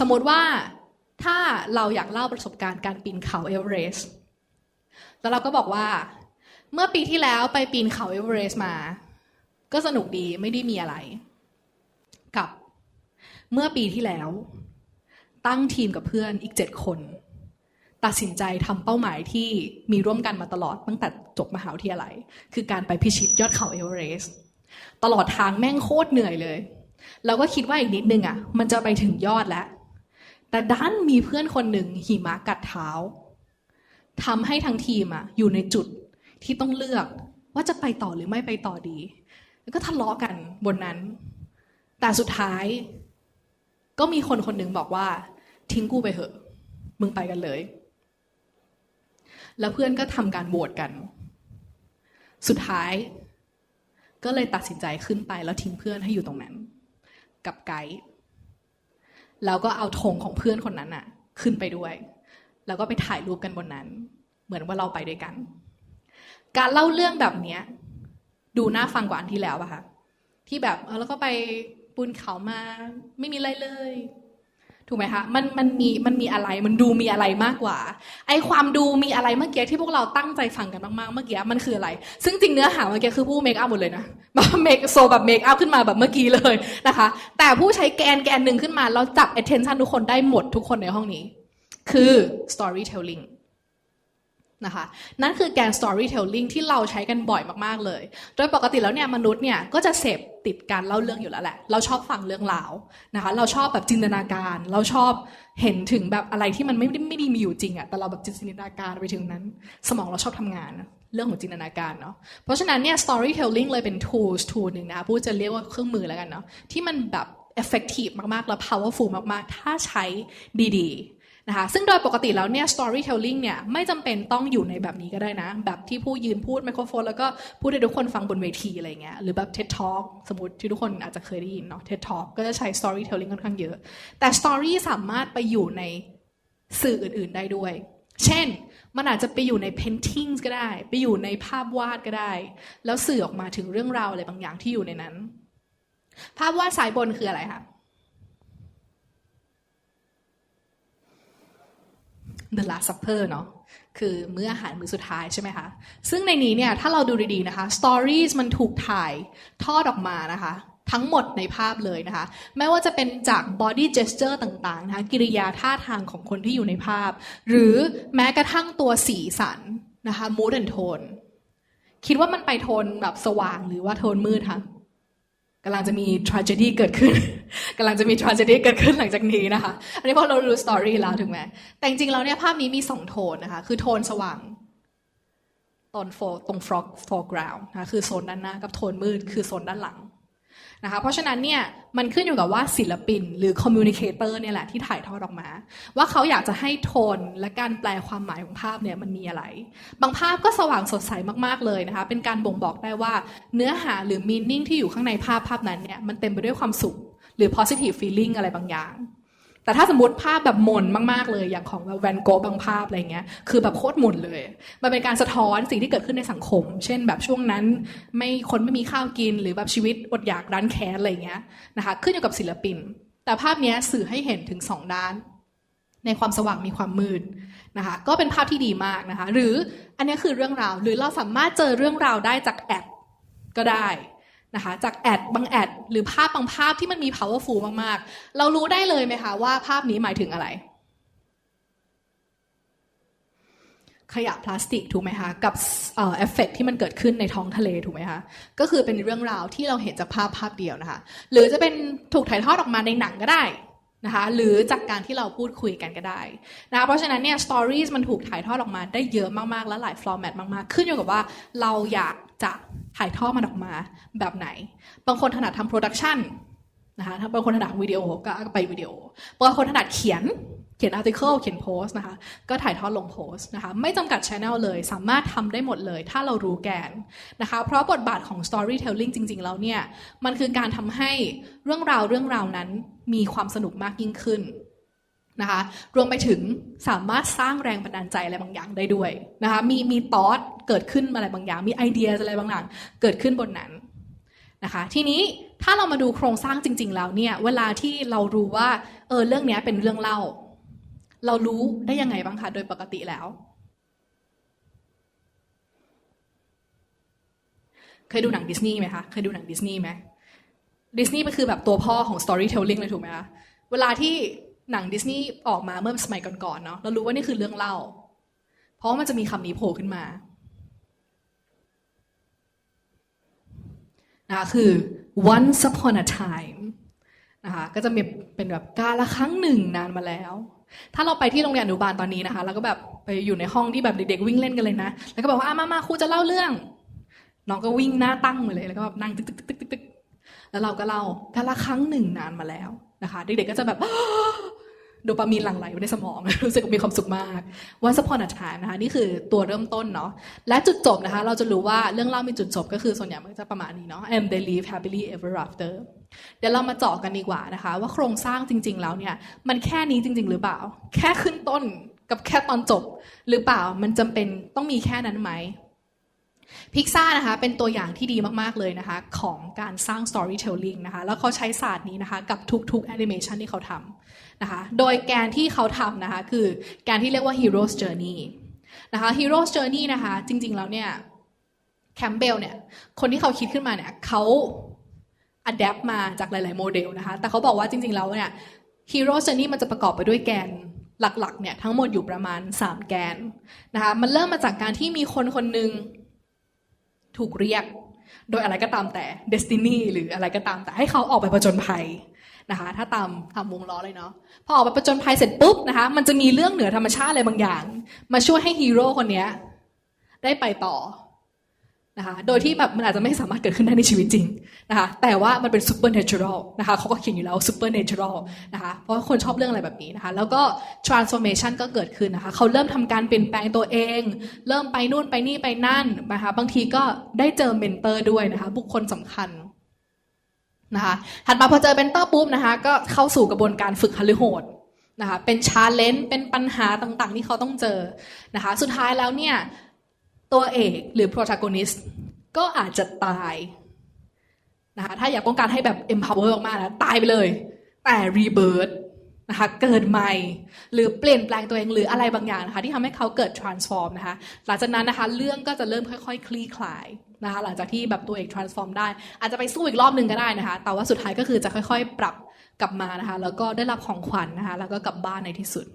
สมมติว่าถ้าเราอยากเล่าประสบการณ์การปีนเขาเอเวอเรสต์แล้วเราก็บอกว่า เมื่อปีที่แล้วไปปีนเขาเอเวอเรสต์มา ก็สนุกดีไม่ได้มีอะไร กับเมื่อปีที่แล้ว ตั้งทีมกับเพื่อนอีกเจ็ดคน ตัดสินใจทำเป้าหมายที่มีร่วมกันมาตลอดตั้งแต่จบมหาวิทยาลัย คือการไปพิชิตยอดเขาเอเวอเรสต์ตลอดทางแม่งโคตรเหนื่อยเลย เราก็คิดว่าอีกนิดนึงอะ มันจะไปถึงยอดแล้ว แต่ด้านมีเพื่อนคนหนึ่งหิมะกัดเท้าทำให้ทั้งทีมอะอยู่ในจุดที่ต้องเลือกว่าจะไปต่อหรือไม่ไปต่อดี แล้วก็ทะเลาะกันบนนั้น แต่สุดท้าย ก็มีคนคนหนึ่งบอกว่า ทิ้งกูไปเถอะ มึงไปกันเลย แล้วเพื่อนก็ทำการโหวตกัน สุดท้าย ก็เลยตัดสินใจขึ้นไปแล้วทิ้งเพื่อนให้อยู่ตรงนั้น กับไกด์แล้วก็เอาธงของเพื่อนคนนั้นอะขึ้นไปด้วย แล้วก็ไปถ่ายรูปกันบนนั้น เหมือนว่าเราไปด้วยกัน การเล่าเรื่องแบบเนี้ย ดูน่าฟังกว่าอันที่แล้วอะค่ะ ที่แบบเออแล้วก็ไปปุนเขามา ไม่มีอะไรเลย ถูกไหมคะมันมันมีมันมีอะไรมันดูมีอะไรมากกว่า ไอความดูมีอะไรเมื่อกี้ที่พวกเราตั้งใจฟังกันมากๆเมื่อกี้มันคืออะไร ซึ่งจริงเนื้อหาเมื่อกี้คือผู้เมคอัพหมดเลยนะแบบเมคโซแบบเมคอัพขึ้นมาแบบเมื่อกี้เลยนะคะ แต่ผู้ใช้แกนแกนหนึ่งขึ้นมาเราจับ attention ทุกคนได้หมดทุกคนในห้องนี้ คือ storytelling นะคะนั่นคือแกน storytelling ที่เราใช้กันบ่อยมากๆเลย โดยปกติแล้วเนี่ยมนุษย์เนี่ยก็จะเสพติดการเล่าเรื่องอยู่แล้วแหละ เราชอบฟังเรื่องราวนะคะเราชอบแบบจินตนาการ เราชอบเห็นถึงแบบอะไรที่มันไม่ได้ไม่ได้มีอยู่จริงอะแต่เราแบบจินตนาการไปถึงนั้น สมองเราชอบทำงานเรื่องของจินตนาการเนาะเพราะฉะนั้นเนี่ย storytelling เลยเป็น tools tool หนึ่งนะคะพูดจะเรียกว่าเครื่องมือแล้วกันเนาะที่มันแบบ effective มากๆ แล้ว powerful มากๆ ถ้าใช้ดีๆ นะคะซึ่งโดยปกติแล้วเนี่ย storytelling เนี่ยไม่จำเป็นต้องอยู่ในแบบนี้ก็ได้นะ แบบที่ผู้ยืนพูดไมโครโฟน แล้วก็พูดให้ทุกคนฟังบนเวทีอะไรเงี้ยหรือแบบ TED Talk สมมติที่ทุกคนอาจจะเคยได้ยินเนาะ TED Talk ก็จะใช้ storytelling ค่อนข้างเยอะ แต่ story สามารถไปอยู่ในสื่ออื่น ๆได้ด้วย เช่น มันอาจจะไปอยู่ใน paintings ก็ได้ ไปอยู่ในภาพวาดก็ได้ แล้วสื่อออกมาถึงเรื่องราวอะไรบางอย่างที่อยู่ในนั้น ภาพวาดสายบนคืออะไรคะ The Last Supper เนาะคือมื้ออาหารมื้อสุดท้ายใช่ไหมคะ ซึ่งในนี้เนี่ยถ้าเราดูดีๆนะคะ Stories มันถูกถ่ายทอดออกมานะคะ ทั้งหมดในภาพเลยนะคะ ไม่ว่าจะเป็นจาก body gesture ต่างๆนะคะกิริยาท่าทางของคนที่อยู่ในภาพ หรือแม้กระทั่งตัวสีสันนะคะ mood and tone คิดว่ามันไปโทนแบบสว่างหรือว่าโทนมืดคะ กำลังจะมี tragedy เกิดขึ้นกำลังจะมี tragedy เกิดขึ้นหลังจากนี้นะคะ อันนี้พอเรารู้สตอรี่แล้วถูกไหมแต่จริงๆแล้วเนี่ยภาพนี้มีสองโทนนะคะ คือโทนสว่างตอนตรง foreground นะคะคือโซนด้านหน้ากับโทนมืดคือโซนด้านหลัง นะคะเพราะฉะนั้นเนี่ยมันขึ้นอยู่กับว่าศิลปินหรือคอมมิวนิเคเตอร์เนี่ยแหละที่ถ่ายทอดออกมา ว่าเขาอยากจะให้โทนและการแปลความหมายของภาพเนี่ยมันมีอะไร บางภาพก็สว่างสดใสมากๆเลยนะคะเป็นการบ่งบอกได้ว่าเนื้อหาหรือมีนิ่งที่อยู่ข้างในภาพภาพนั้นเนี่ยมันเต็มไปด้วยความสุข หรือ positive feeling อะไรบางอย่าง แต่ถ้าสมมติภาพแบบหม่นมากๆเลยอย่างของแวนโกะบางภาพอะไรเงี้ยคือแบบโคตรหม่นเลย มันเป็นการสะท้อนสิ่งที่เกิดขึ้นในสังคม เช่นแบบช่วงนั้นไม่คนไม่มีข้าวกินหรือแบบชีวิตอดอยากร้านแค้นอะไรเงี้ยนะคะขึ้นอยู่กับศิลปิน แต่ภาพนี้สื่อให้เห็นถึงสองด้าน ในความสว่างมีความมืดนะคะก็เป็นภาพที่ดีมากนะคะหรืออันนี้คือเรื่องราวหรือเราสามารถเจอเรื่องราวได้จากแอดก็ได้ นะคะจากแอดบางแอดหรือภาพบางภาพที่มันมี powerful มากๆ เรารู้ได้เลยไหมคะว่าภาพนี้หมายถึงอะไร ขยะพลาสติกถูกไหมคะกับเอฟเฟกที่มันเกิดขึ้นในท้องทะเลถูกไหมคะก็คือเป็นเรื่องราวที่เราเห็นจากภาพภาพเดียวนะคะ หรือจะเป็นถูกถ่ายทอดออกมาในหนังก็ได้ นะคะหรือจากการที่เราพูดคุยกันก็ได้นะคะเพราะฉะนั้นเนี่ยสตอรี่มันถูกถ่ายทอดออกมาได้เยอะมากๆ และหลายฟอร์แมตมากๆ ขึ้นอยู่กับว่าเราอยากจะถ่ายทอดมันออกมาแบบไหน บางคนถนัดทำโปรดักชันนะคะถ้าบางคนถนัดวิดีโอก็ไปวิดีโอบางคนถนัดเขียน เขียนอาร์ติเคิลเขียนโพสต์นะคะ ก็ถ่ายทอดลงโพสต์นะคะ ไม่จำกัดช anel เลย สามารถทำได้หมดเลย ถ้าเรารู้แกนนะคะ เพราะบทบาทของ storytelling จริง ๆ แล้วเนี่ย มันคือการทำให้เรื่องราวเรื่องราวนั้นมีความสนุกมากยิ่งขึ้นนะคะรวมไปถึงสามารถสร้างแรงบันดาลใจอะไรบางอย่างได้ด้วยนะคะมีมี thought เกิดขึ้นอะไรบางอย่าง มีไอเดียอะไรบางอย่างเกิดขึ้นบนนั้นนะคะทีนี้ถ้าเรามาดูโครงสร้างจริง ๆ แล้วเนี่ยเวลาที่เรารู้ว่าเออเรื่องนี้เป็นเรื่องเล่า เรารู้ได้ยังไงบ้างคะโดยปกติแล้ว เคยดูหนังดิสนีย์ไหมคะเคยดูหนังดิสนีย์ไหมดิสนีย์มันคือแบบตัวพ่อของ storytelling เลยถูกไหมคะเวลาที่หนังดิสนีย์ออกมาเมื่อสมัยก่อนๆเนาะเรารู้ว่านี่คือเรื่องเล่า เพราะมันจะมีคำนี้โผล่ขึ้นมานะคะคือ once upon a time นะคะก็จะมีเป็นแบบกาละครั้งหนึ่งนานมาแล้ว ถ้าเราไปที่โรงเรียนอนุบาลตอนนี้นะคะ แล้วก็แบบไปอยู่ในห้องที่แบบเด็กๆวิ่งเล่นกันเลยนะ แล้วก็บอกว่าอะมามาครูจะเล่าเรื่อง น้องก็วิ่งหน้าตั้งมาเลย แล้วก็แบบนั่งตึกตึกตึกตึกตึกตึกแล้วเราก็เล่ากาละครั้งหนึ่งนานมาแล้วนะคะ เด็กๆก็จะแบบ โดปามีนหลั่งไหลไปในสมอง รู้สึกมีความสุขมาก Once upon a time นะคะนี่คือตัวเริ่มต้นเนาะและจุดจบนะคะ เราจะรู้ว่าเรื่องเล่ามีจุดจบก็คือส่วนใหญ่มันจะประมาณนี้เนาะ and they live happily ever after เดี๋ยวเรามาเจาะกันดีกว่านะคะ ว่าโครงสร้างจริง ๆ แล้วเนี่ย มันแค่นี้จริง ๆ หรือเปล่า แค่ขึ้นต้นกับแค่ตอนจบ หรือเปล่ามันจำเป็นต้องมีแค่นั้นไหม พิกซ่านะคะเป็นตัวอย่างที่ดีมาก ๆ เลยนะคะ ของการสร้าง storytelling นะคะ แล้วเขาใช้ศาสตร์นี้นะคะ กับทุก ๆ animation ที่เขาทำนะคะ โดยแกนที่เขาทำนะคะ คือแกนที่เรียกว่า hero's journey นะคะ hero's journey นะคะ จริง ๆ แล้วเนี่ยแคมเบลเนี่ย คนที่เขาคิดขึ้นมาเนี่ยเขาอัดแอปมาจากหลาย ๆ โมเดลนะคะ แต่เขาบอกว่าจริง ๆ แล้วเนี่ย hero's journey มันจะประกอบไปด้วยแกนหลัก ๆ เนี่ยทั้งหมดอยู่ประมาณ 3 แกนนะคะ มันเริ่มมาจากการที่มีคนคนหนึ่ง ถูกเรียก โดยอะไรก็ตามแต่เดสตินีหรืออะไรก็ตามแต่ให้เขาออกไปผจญภัยนะคะ ถ้าตามตามวงล้อเลยเนาะพอออกไปผจญภัยเสร็จปุ๊บนะคะ มันจะมีเรื่องเหนือธรรมชาติอะไรบางอย่าง มาช่วยให้ฮีโร่คนนี้ได้ไปต่อ นะคะโดยที่แบบมันอาจจะไม่สามารถเกิดขึ้นได้ในชีวิตจริงนะคะแต่ว่ามันเป็น supernatural นะคะเขาก็เขียนอยู่แล้ว supernatural นะคะเพราะว่าคนชอบเรื่องอะไรแบบนี้นะคะแล้วก็ transformation ก็เกิดขึ้นนะคะเขาเริ่มทำการเปลี่ยนแปลงตัวเอง เริ่มไปนู่นไปนี่ไปนั่นนะคะบางทีก็ได้เจอเมนเตอร์ด้วยนะคะบุคคลสำคัญนะคะถัดมาพอเจอเมนเตอร์ปุ๊บนะคะก็เข้าสู่กระบวนการฝึกฮัลโหดนะคะเป็นชาเลนจ์เป็นปัญหาต่างๆ ที่เขาต้องเจอนะคะสุดท้ายแล้วเนี่ย ตัวเอกหรือ protagonist ก็อาจจะตายนะคะถ้าอยากต้องการให้แบบ empower มากนะตายไปเลย แต่ rebirth นะคะเกิดใหม่ หรือเปลี่ยนแปลงตัวเองหรืออะไรบางอย่างนะคะที่ทำให้เขาเกิด transform นะคะหลังจากนั้นนะคะเรื่องก็จะเริ่มค่อยๆคลี่คลายนะคะหลังจากที่แบบตัวเอก transform ได้ อาจจะไปสู้อีกรอบหนึ่งก็ได้นะคะ แต่ว่าสุดท้ายก็คือจะค่อยๆ ปรับกลับมานะคะแล้วก็ได้รับของขวัญนะคะแล้วก็กลับบ้านในที่สุด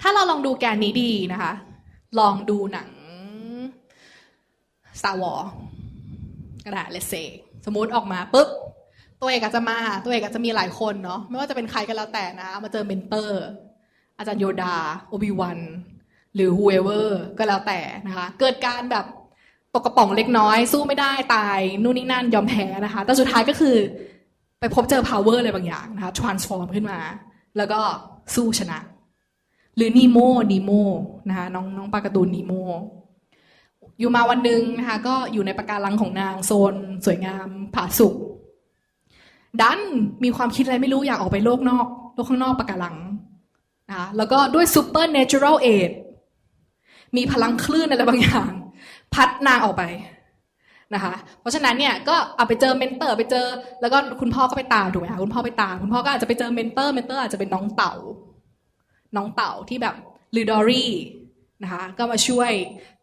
ถ้าเราลองดูแกนนี้ดีนะคะ ลองดูหนัง Star Wars ก็ได้ let's say สมมติออกมาปุ๊บ ตัวเอกอาจจะมา ตัวเอกอาจจะมีหลายคนเนาะไม่ว่าจะเป็นใครก็แล้วแต่นะ มาเจอเมนเตอร์ อาจารย์โยดา โอบิวัน หรือ whoever ก็แล้วแต่นะคะ เกิดการแบบตกกระป๋องเล็กน้อย สู้ไม่ได้ตาย นู่นนี่นั่นยอมแพ้นะคะ แต่สุดท้ายก็คือ ไปพบเจอ power อะไรบางอย่างนะคะ transform ขึ้นมา แล้วก็สู้ชนะ หรือนีโมนีโมนะคะน้องน้องปลาการ์ตูนนีโมอยู่มาวันหนึ่งนะคะก็อยู่ในปะการังของนางโซน สวยงามผาสุกดันมีความคิดอะไรไม่รู้อยากออกไปโลกนอก โลกข้างนอกปะการังนะคะแล้วก็ด้วย super natural aid มีพลังคลื่นอะไรบางอย่าง พัดนางออกไปนะคะเพราะฉะนั้นเนี่ยก็เอาไปเจอเมนเตอร์ไปเจอ แล้วก็คุณพ่อก็ไปตามถูกไหมคะคุณพ่อไปตามคุณพ่อก็อาจจะไปเจอเมนเตอร์เมนเตอร์อาจจะเป็นน้องเต่า น้องเต่าที่แบบลิดอรี่นะคะก็มาช่วย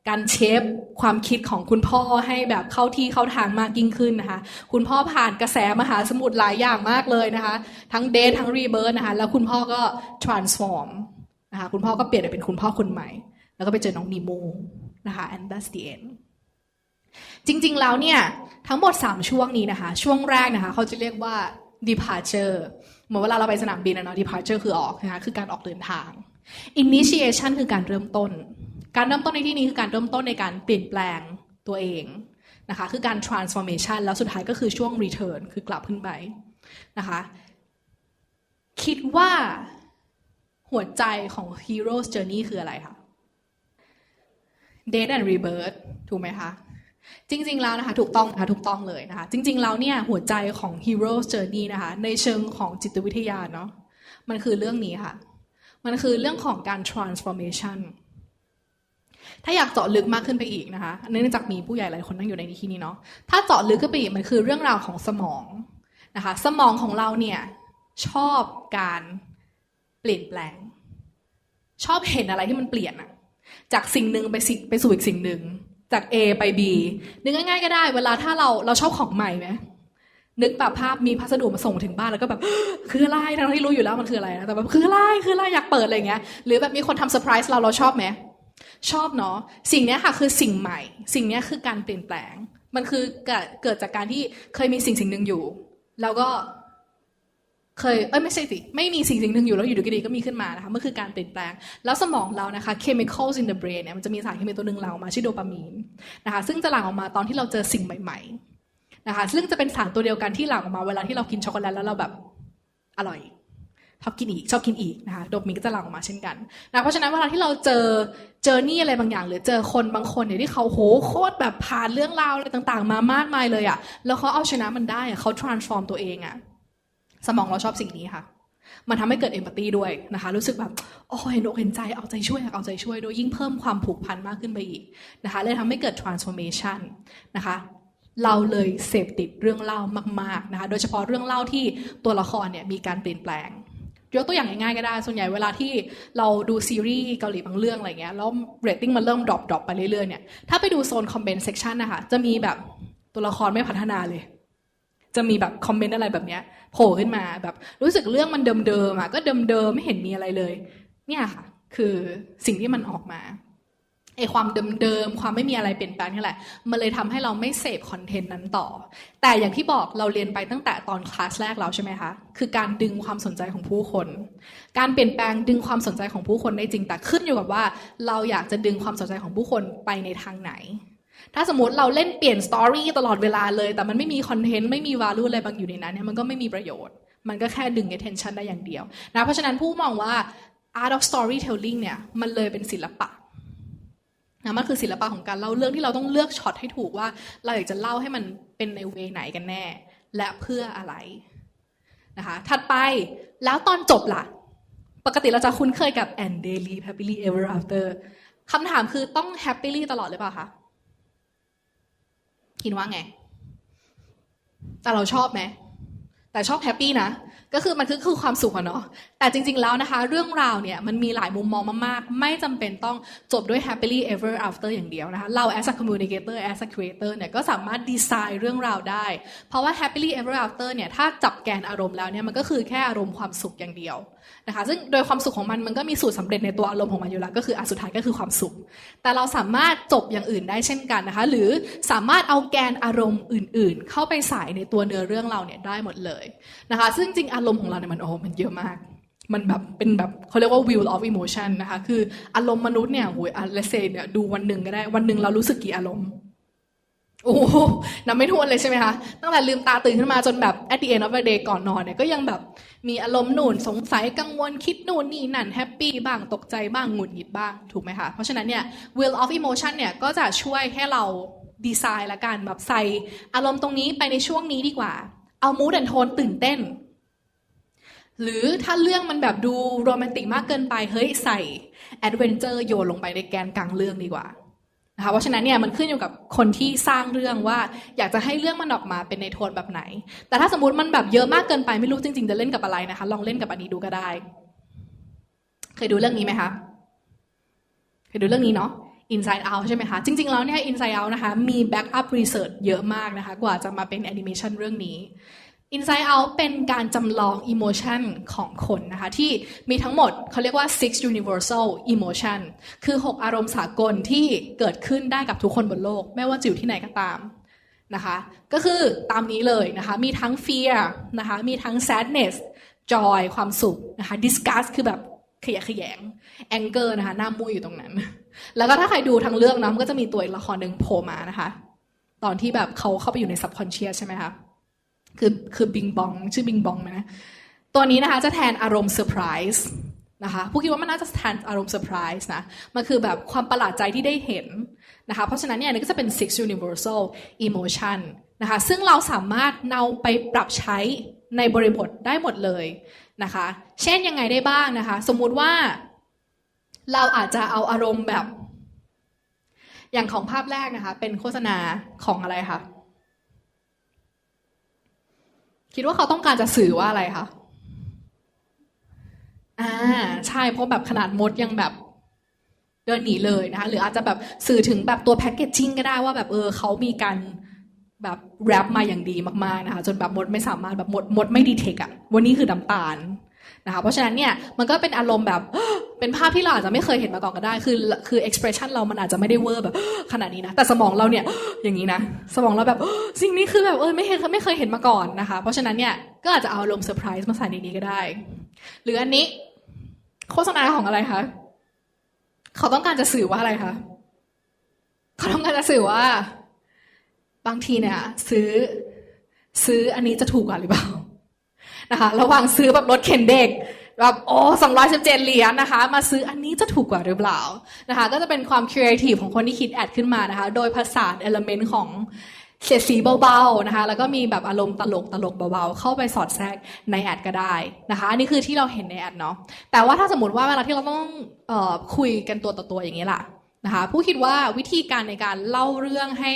การเชฟความคิดของคุณพ่อให้แบบเข้าที่เข้าทางมากยิ่งขึ้นนะคะ คุณพ่อผ่านกระแสมหาสมุทรหลายอย่างมากเลยนะคะ ทั้งเดททั้งรีเบิร์นะคะ แล้วคุณพ่อก็ transform นะคะ คุณพ่อก็เปลี่ยนไปเป็นคุณพ่อคนใหม่ แล้วก็ไปเจอน้องนีโมนะคะ and that's the end จริงๆแล้วเนี่ย ทั้งหมด 3 ช่วงนี้นะคะ ช่วงแรกนะคะ เขาจะเรียกว่า departure เหมือนเวลาเราไปสนามบินนะเนาะ departure คือออกนะคะคือการออกเดินทาง initiation คือการเริ่มต้น การเริ่มต้นในที่นี้คือการเริ่มต้นในการเปลี่ยนแปลงตัวเองนะคะคือการ transformation แล้วสุดท้ายก็คือช่วง return คือกลับขึ้นไปนะคะ คิดว่าหัวใจของ Hero's Journey คืออะไรคะ Death and Rebirth ถูกไหมคะ จริงๆ แล้วนะคะถูกต้องนะคะถูกต้องเลยนะคะ จริง ๆ แล้วเนี่ยหัวใจของ Hero's Journey นะคะ ในเชิงของจิตวิทยาเนาะมันคือเรื่องนี้ค่ะ มันคือเรื่องของการ transformation ถ้าอยากเจาะลึกมากขึ้นไปอีกนะคะเนื่องจากมีผู้ใหญ่หลายคนนั่งอยู่ในที่นี้เนาะถ้าเจาะลึกขึ้นไปอีกมันคือเรื่องราวของสมองนะคะ สมองของเราเนี่ยชอบการเปลี่ยนแปลง ชอบเห็นอะไรที่มันเปลี่ยนอะจากสิ่งหนึ่งไปสิไปสู่อีกสิ่งหนึ่ง จาก A ไป B นึกง่ายๆก็ได้ เวลาถ้าเราเราชอบของใหม่ไหมนึกแบบภาพมีพัสดุมาส่งถึงบ้านแล้วก็แบบคืออะไรทั้งที่รู้อยู่แล้วมันคืออะไรนะแต่แบบคืออะไรคืออะไรอยากเปิดอะไรเงี้ย หรือแบบมีคนทำเซอร์ไพรส์เราเราชอบไหมชอบเนาะสิ่งเนี้ยค่ะคือสิ่งใหม่ สิ่งเนี้ยคือการเปลี่ยนแปลง มันคือเกิดเกิดจากการที่เคยมีสิ่งสิ่งหนึ่งอยู่ แล้วก็ เคยเอ้ยไม่ใช่สิไม่มีสิ่งสิ่งหนึ่งอยู่แล้วอยู่ดีๆก็มีขึ้นมานะคะมันคือการเปลี่ยนแปลง แล้วสมองเรานะคะ chemicals in the brain เนี่ยมันจะมีสารเคมีตัวหนึ่งหลั่งออกมาชื่อโดปามีนนะคะซึ่งจะหลั่งออกมาตอนที่เราเจอสิ่งใหม่ๆนะคะซึ่งจะเป็นสารตัวเดียวกันที่หลั่งออกมาเวลาที่เรากินช็อกโกแลตแล้วเราแบบอร่อยชอบกินอีกชอบกินอีกนะคะโดปามีนก็จะหลั่งออกมาเช่นกันนะเพราะฉะนั้นเวลาที่เราเจอเจอนี่อะไรบางอย่าง หรือเจอคนบางคนเนี่ยที่เขาโหโคตรแบบผ่านเรื่องราวอะไรต่าง ๆ มามากมายเลยอะแล้วเขาเอาชนะมันได้อะเขา transform ตัวเองอะ สมองเราชอบสิ่งนี้ค่ะ มันทำให้เกิดเอมพัตตีด้วยนะคะ รู้สึกแบบโอ้เห็นอกเห็นใจเอาใจช่วยเอาใจช่วยด้วยยิ่งเพิ่มความผูกพันมากขึ้นไปอีกนะคะเลยทำให้เกิด transformation นะคะเราเลยเสพติดเรื่องเล่ามากๆนะคะโดยเฉพาะเรื่องเล่าที่ตัวละครเนี่ยมีการเปลี่ยนแปลงยกตัวอย่างง่ายๆก็ได้ ส่วนใหญ่เวลาที่เราดูซีรีส์เกาหลีบางเรื่องอะไรเงี้ยแล้วเรตติ้งมันเริ่มดรอปดรอปไปเรื่อยๆเนี่ยถ้าไปดูโซนคอมเมนต์เซ c ชันนะคะจะมีแบบตัวละครไม่พัฒนาเลย จะมีแบบคอมเมนต์อะไรแบบเนี้ยโผล่ขึ้นมาแบบรู้สึกเรื่องมันเดิมๆอะก็เดิมๆไม่เห็นมีอะไรเลย เนี่ยค่ะ คือสิ่งที่มันออกมาไอความเดิมๆ ความไม่มีอะไรเปลี่ยนแปลงนี่แหละ มันเลยทำให้เราไม่เสพคอนเทนต์นั้นต่อ แต่อย่างที่บอกเราเรียนไปตั้งแต่ตอนคลาสแรกแล้วใช่ไหมคะ คือการดึงความสนใจของผู้คน การเปลี่ยนแปลงดึงความสนใจของผู้คนได้จริง แต่ขึ้นอยู่กับว่า เราอยากจะดึงความสนใจของผู้คนไปในทางไหน ถ้าสมมติเราเล่นเปลี่ยนสตอรี่ตลอดเวลาเลย แต่มันไม่มีคอนเทนต์ไม่มีวาลูอะไรบางอยู่ในนั้นเนี่ยมันก็ไม่มีประโยชน์ มันก็แค่ดึง attention ได้อย่างเดียวนะเพราะฉะนั้นผู้มองว่า art of storytelling เนี่ยมันเลยเป็นศิลปะนะมันคือศิลปะของการเล่าเรื่องที่เราต้องเลือกช็อตให้ถูกว่า เราอยากจะเล่าให้มันเป็นในเวไหนกันแน่ และเพื่ออะไรนะคะถัดไปแล้วตอนจบล่ะ ปกติเราจะคุ้นเคยกับ and they live happily ever after คำถามคือต้อง happily ตลอดหรือเปล่าคะ คิดว่าไง แต่เราชอบไหมแต่ชอบแฮปปี้นะ ก็คือมันคือคือความสุขอะเนาะ แต่จริง ๆ แล้วนะคะ เรื่องราวเนี่ยมันมีหลายมุมมองมากๆ ไม่จำเป็นต้องจบด้วย happily ever after อย่างเดียวนะคะ เรา as a communicator as a creator เนี่ยก็สามารถดีไซน์เรื่องราวได้ เพราะว่า happily ever after เนี่ยถ้าจับแกนอารมณ์แล้วเนี่ยมันก็คือแค่อารมณ์ความสุขอย่างเดียว นะคะซึ่งโดยความสุขของมันมันก็มีสูตรสำเร็จในตัวอารมณ์ของมันอยู่แล้วก็คืออันสุดท้ายก็คือความสุข แต่เราสามารถจบอย่างอื่นได้เช่นกันนะคะ หรือสามารถเอาแกนอารมณ์อื่น ๆ เข้าไปใส่ในตัวเนื้อเรื่องเราเนี่ยได้หมดเลยนะคะ ซึ่งจริงอารมณ์ของเราเนี่ยมันโอ้มันเยอะมาก มันแบบเป็นแบบเขาเรียกว่า wheel of emotion นะคะคืออารมณ์มนุษย์เนี่ยโหยอันเลเซเนี่ยดูวันหนึ่งก็ได้วันหนึ่งเรารู้สึกกี่อารมณ์ โอ้โหนับไม่ถ้วนเลยใช่ไหมคะ ตั้งแต่ลืมตาตื่นขึ้นมาจนแบบ at the end of the day ก่อนนอนเนี่ยก็ยังแบบมีอารมณ์หนุนสงสัยกังวลคิดนู่นนี่นั่นแฮปปี้บ้างตกใจบ้างหงุดหงิดบ้างถูกไหมคะ เพราะฉะนั้นเนี่ย wheel of emotion เนี่ยก็จะช่วยให้เราดีไซน์ละกันแบบใส่อารมณ์ตรงนี้ไปในช่วงนี้ดีกว่า เอา mood and tone ตื่นเต้น หรือถ้าเรื่องมันแบบดูโรแมนติกมากเกินไปเฮ้ยใส่แอดเวนเจอร์โยนลงไปในแกนกลางเรื่องดีกว่า นะคะเพราะฉะนั้นเนี่ยมันขึ้นอยู่กับคนที่สร้างเรื่องว่าอยากจะให้เรื่องมันออกมาเป็นในโทนแบบไหน แต่ถ้าสมมติมันแบบเยอะมากเกินไปไม่รู้จริง ๆ จะเล่นกับอะไรนะคะ ลองเล่นกับอันนี้ดูก็ได้ เคยดูเรื่องนี้ไหมคะเคยดูเรื่องนี้เนาะ Inside Out ใช่ไหมคะ จริง ๆ แล้วเนี่ย Inside Out นะคะ มี backup research เยอะมากนะคะ กว่าจะมาเป็นแอนิเมชันเรื่องนี้ Inside Out เป็นการจำลอง emotion ของคนนะคะที่มีทั้งหมดเขาเรียกว่า six universal emotion คือ 6 อารมณ์สากลที่เกิดขึ้นได้กับทุกคนบนโลก ไม่ว่าจะอยู่ที่ไหนก็ตามนะคะก็คือตามนี้เลยนะคะมีทั้ง fear นะคะมีทั้ง sadness joy ความสุขนะคะ disgust คือแบบขยะแขยง anger นะคะหน้ามุ้ยอยู่ตรงนั้น แล้วก็ถ้าใครดูทั้งเรื่องนะมันก็จะมีตัวละครหนึ่งโผล่มานะคะ ตอนที่แบบเขาเข้าไปอยู่ใน subconscious ใช่ไหมคะ คือคือบิงบองชื่อบิงบองนะ ตัวนี้นะคะจะแทนอารมณ์เซอร์ไพรส์นะคะผู้คิดว่ามันน่าจะแทนอารมณ์เซอร์ไพรส์นะ มันคือแบบความประหลาดใจที่ได้เห็นนะคะ เพราะฉะนั้นเนี่ยอันนี่ก็จะเป็น six universal emotion นะคะ ซึ่งเราสามารถนำไปปรับใช้ในบริบทได้หมดเลยนะคะ เช่นยังไงได้บ้างนะคะ สมมุติว่าเราอาจจะเอาอารมณ์แบบ อย่างของภาพแรกนะคะ เป็นโฆษณาของอะไรคะ คิดว่าเขาต้องการจะสื่อว่าอะไรคะอ่าใช่เพราะแบบขนาดมดยังแบบเดินหนีเลยนะคะหรืออาจจะแบบสื่อถึงแบบตัวแพ็กเกจจิ้งก็ได้ว่าแบบเออเขามีการแบบแรปมาอย่างดีมากๆนะคะจนแบบมดไม่สามารถแบบมดมดไม่ดีเทคอะวันนี้คือน้ำตาล นะคะเพราะฉะนั้นเนี่ยมันก็เป็นอารมณ์แบบเป็นภาพที่เราอาจจะไม่เคยเห็นมาก่อนก็ได้ คือคือ expression เรามันอาจจะไม่ได้เวอร์แบบขนาดนี้นะ แต่สมองเราเนี่ยอย่างนี้นะ สมองเราแบบสิ่งนี้คือแบบเออไม่เห็นไม่เคยเห็นมาก่อนนะคะ เพราะฉะนั้นเนี่ยก็อาจจะเอาอารมณ์เซอร์ไพรส์มาใส่ในนี้ก็ได้ หรืออันนี้ โฆษณาของอะไรคะเขาต้องการจะสื่อว่าอะไรคะเขาต้องการจะสื่อว่า บางทีเนี่ย ซื้อ ซื้ออันนี้จะถูกกว่าหรือเปล่า นะคะระหว่างซื้อแบบรถเข็นเด็กแบบโอ้สองร้อยสิบเจ็ดเหรียญนะคะ มาซื้ออันนี้จะถูกกว่าหรือเปล่านะคะ ก็จะเป็นความครีเอทีฟของคนที่คิดแอดขึ้นมานะคะ โดยผสานเอลเมนต์ของเสียดสีเบาๆนะคะ แล้วก็มีแบบอารมณ์ตลกตลกเบาๆ เข้าไปสอดแทรกในแอดก็ได้นะคะ อันนี้คือที่เราเห็นในแอดเนาะ แต่ว่าถ้าสมมติว่าเวลาที่เราต้องออคุยกันตัวต่อตัวอย่างนี้ล่ะนะคะผู้คิดว่าวิธีการในการเล่าเรื่องให้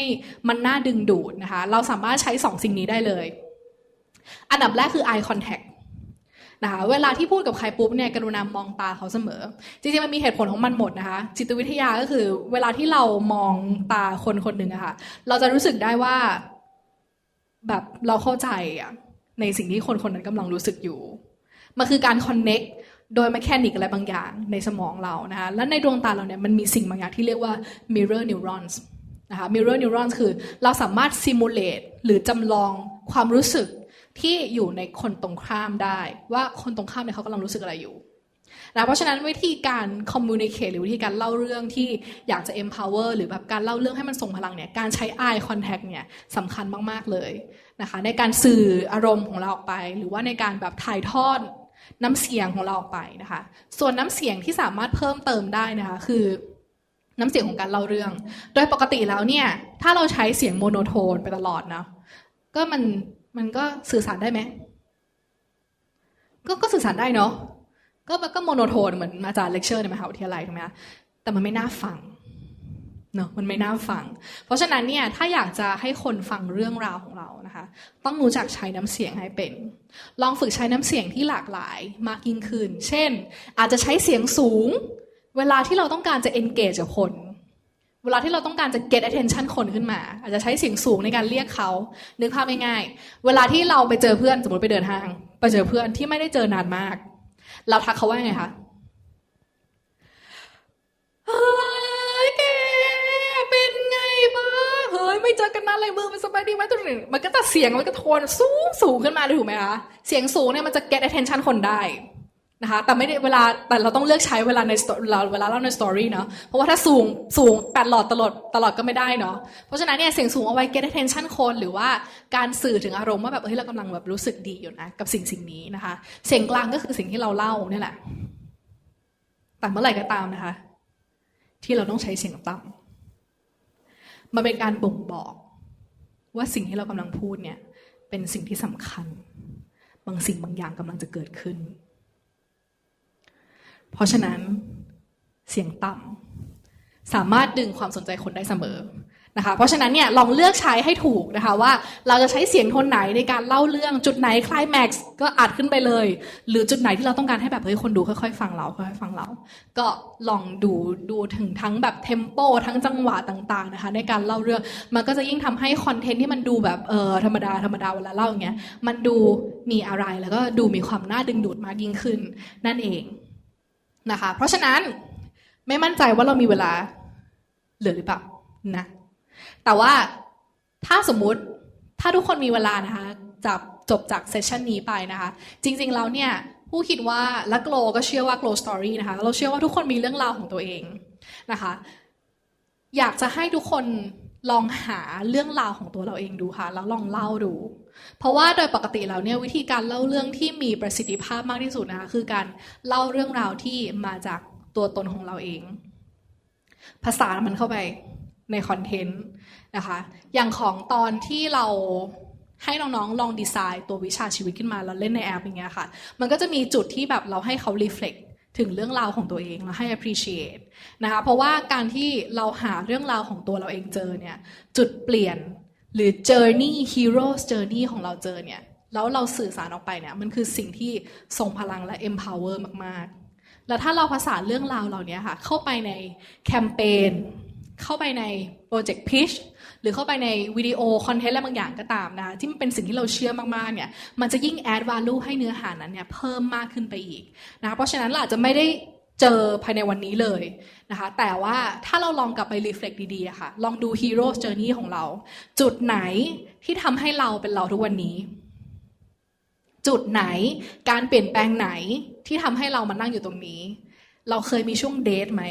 มันน่าดึงดูดนะคะ เราสามารถใช้สองสิ่งนี้ได้เลย อันดับแรกคือ eye contact นะคะเวลาที่พูดกับใครปุ๊บเนี่ยกรุณามองตาเขาเสมอ จริงๆมันมีเหตุผลของมันหมดนะคะ จิตวิทยาก็คือ เวลาที่เรามองตาคนคนหนึ่งอะคะ่ะเราจะรู้สึกได้ว่า แบบเราเข้าใจอะในสิ่งที่คนคนนั้นกำลังรู้สึกอยู่ มันคือการ connect โดย mechanic นิกอะไรบางอย่างในสมองเรานะคะและในดวงตาเราเนี่ยมันมีสิ่งบางอย่างที่เรียกว่า mirror neurons นะคะ mirror neurons คือเราสามารถ simulate หรือจำลองความรู้สึก ที่อยู่ในคนตรงข้ามได้ ว่าคนตรงข้ามเนี่ยเขากำลังรู้สึกอะไรอยู่นะเพราะฉะนั้นวิธีการ communicate หรือวิธีการเล่าเรื่องที่อยากจะ empower หรือแบบการเล่าเรื่องให้มันส่งพลังเนี่ยการใช้ eye contact เนี่ยสำคัญมาก ๆ เลยนะคะในการสื่ออารมณ์ของเราออกไป หรือว่าในการแบบถ่ายทอดน้ำเสียงของเราออกไปนะคะ ส่วนน้ำเสียงที่สามารถเพิ่มเติมได้นะคะคือน้ำเสียงของการเล่าเรื่อง โดยปกติแล้วเนี่ยถ้าเราใช้เสียงโมโนโทนไปตลอดนะก็มัน มันก็สื่อสารได้ไหมก็ก็สื่อสารได้เนาะก็ก็โมโนโทนเหมือนอาจารย์เลคเชอร์ในมหาวิทยาลัยถูกไหมคะแต่มันไม่น่าฟังเนาะมันไม่น่าฟัง เพราะฉะนั้นเนี่ยถ้าอยากจะให้คนฟังเรื่องราวของเรานะคะ ต้องรู้จักใช้น้ำเสียงให้เป็น ลองฝึกใช้น้ำเสียงที่หลากหลายมากยิ่งขึ้น เช่น อาจจะใช้เสียงสูง เวลาที่เราต้องการจะ engage กับคน เวลาที่เราต้องการจะ get attention คนขึ้นมา อาจจะใช้เสียงสูงในการเรียกเขา นึกภาพง่ายๆ เวลาที่เราไปเจอเพื่อนสมมติไปเดินห้าง ไปเจอเพื่อนที่ไม่ได้เจอนานมาก เราทักเขาว่าไงคะเฮ้ยแกเป็นไงบ้างเฮ้ยไม่เจอกันนานเลยมือมันสบายดีไหมตัวหนึ่งมันก็จะเสียงมันก็โทนสูงสูงขึ้นมาเลยถูกไหมคะ เสียงสูงเนี่ยมันจะ get attention คนได้ นะคะแต่ไม่ได้เวลาแต่เราต้องเลือกใช้เวลาในเราเวลาเล่าในสตอรี่เนาะเพราะว่าถ้าสูงสูงแปดหลอดตลอดตลอดก็ไม่ได้เนาะเพราะฉะนั้นเนี่ยเสียงสูงเอาไว้ get attention คนหรือว่าการสื่อถึงอารมณ์ว่าแบบเฮ้ยเรากำลังแบบรู้สึกดีอยู่นะกับสิ่งสิ่งนี้นะคะ เสียงกลางก็คือสิ่งที่เราเล่าเนี่ยแหละแต่เมื่อไหร่ก็ตามนะคะ ที่เราต้องใช้เสียงต่ำมันเป็นการบ่งบอก ว่าสิ่งที่เรากำลังพูดเนี่ยเป็นสิ่งที่สำคัญ บางสิ่งบางอย่างกำลังจะเกิดขึ้น เพราะฉะนั้นเสียงต่ำสามารถดึงความสนใจคนได้เสมอนะคะ เพราะฉะนั้นเนี่ยลองเลือกใช้ให้ถูกนะคะว่าเราจะใช้เสียงโทนไหนในการเล่าเรื่องจุดไหนคลายแม็กซ์ก็อัดขึ้นไปเลย หรือจุดไหนที่เราต้องการให้แบบเฮ้ยคนดูค่อยๆฟังเราค่อยๆฟังเรา ก็ลองดูดูถึงทั้งแบบเทมโปทั้งจังหวะต่างๆนะคะในการเล่าเรื่องมันก็จะยิ่งทำให้คอนเทนต์ที่มันดูแบบเออธรรมดาธรรมดาเวลาเล่าอย่างเงี้ยมันดูมีอะไรแล้วก็ดูมีความน่าดึงดูดมากยิ่งขึ้นนั่นเอง นะคะ เพราะฉะนั้นไม่มั่นใจว่าเรามีเวลาเหลือหรือเปล่านะแต่ว่าถ้าสมมุติถ้าทุกคนมีเวลานะคะจากจบจากเซสชันนี้ไปนะคะ จริง ๆ แล้วเนี่ยผู้คิดว่าและโกลก็เชื่อว่า Glow Story นะคะเราเชื่อว่าทุกคนมีเรื่องราวของตัวเองนะคะ อยากจะให้ทุกคน ลองหาเรื่องราวของตัวเราเองดูค่ะ แล้วลองเล่าดู เพราะว่าโดยปกติแล้วเนี่ยวิธีการเล่าเรื่องที่มีประสิทธิภาพมากที่สุดนะคะคือการเล่าเรื่องราวที่มาจากตัวตนของเราเอง ภาษามันเข้าไปในคอนเทนต์นะคะ อย่างของตอนที่เราให้น้องๆ ลองดีไซน์ตัววิชาชีวิตขึ้นมาแล้วเล่นในแอปอย่างเงี้ยค่ะ มันก็จะมีจุดที่แบบเราให้เขา reflect ถึงเรื่องราวของตัวเองแล้วให้ appreciate นะคะเพราะว่าการที่เราหาเรื่องราวของตัวเราเองเจอเนี่ยจุดเปลี่ยนหรือ journey hero's journey ของเราเจอเนี่ยแล้วเราสื่อสารออกไปเนี่ยมันคือสิ่งที่ทรงพลังและ empower มาก ๆ แล้วถ้าเราภาษานเรื่องราวเหล่านี้ค่ะเข้าไปในแคมเปญ เข้าไปในโปรเจกต์พิชหรือเข้าไปในวิดีโอคอนเทนต์อะไรบางอย่างก็ตามนะที่มันเป็นสิ่งที่เราเชื่อมากๆเนี่ยมันจะยิ่ง add value ให้เนื้อหานั้นเนี่ยเพิ่มมากขึ้นไปอีกนะเพราะฉะนั้นเราอาจจะไม่ได้เจอภายในวันนี้เลยนะคะแต่ว่าถ้าเราลองกลับไป reflect ดีๆค่ะ ลองดู hero journey ของเรา จุดไหนที่ทำให้เราเป็นเราทุกวันนี้ จุดไหนการเปลี่ยนแปลงไหนที่ทำให้เรามานั่งอยู่ตรงนี้ เราเคยมีช่วงเดทไหม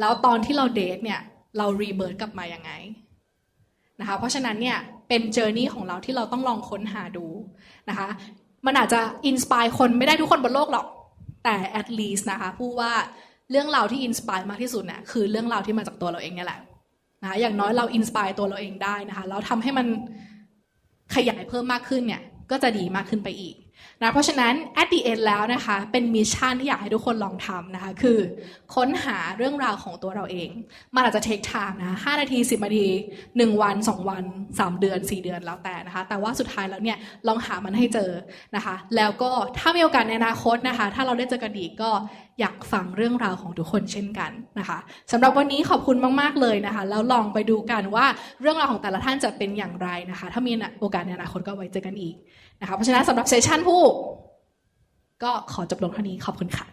แล้วตอนที่เราเดทเนี่ยเรารีเบิร์ตกลับมายังไงนะคะเพราะฉะนั้นเนี่ยเป็นเจอร์นี่ของเราที่เราต้องลองค้นหาดูนะคะมันอาจจะอินสปายคนไม่ได้ทุกคนบนโลกหรอก แต่ at least นะคะพูดว่าเรื่องราวที่อินสปายมากที่สุดเนี่ยคือเรื่องราวที่มาจากตัวเราเองเนี่ยแหละนะคะอย่างน้อยเราอินสปายตัวเราเองได้นะคะแล้วทำให้มันขยายเพิ่มมากขึ้นเนี่ยก็จะดีมากขึ้นไปอีก นะเพราะฉะนั้น at the end แล้วนะคะเป็นมิชชั่นที่อยากให้ทุกคนลองทำนะคะคือค้นหาเรื่องราวของตัวเราเอง มันอาจจะ take time นะ5นาที 10นาที 1 วัน 2 วัน 3 เดือน 4 เดือนแล้วแต่นะคะแต่ว่าสุดท้ายแล้วเนี่ยลองหามันให้เจอนะคะแล้วก็ถ้ามีโอกาสในอนาคตนะคะ ถ้าเราได้เจอกันอีกก็อยากฟังเรื่องราวของทุกคนเช่นกันนะคะสำหรับวันนี้ขอบคุณมาก ๆ เลยนะคะ แล้วลองไปดูกันว่าเรื่องราวของแต่ละท่านจะเป็นอย่างไรนะคะ ถ้ามีโอกาสในอนาคตก็ไว้เจอกันอีก นะคะเพราะฉะนั้นสำหรับเซสชั่นผู้ ก็ขอจบลงเท่านี้ขอบคุณค่ะ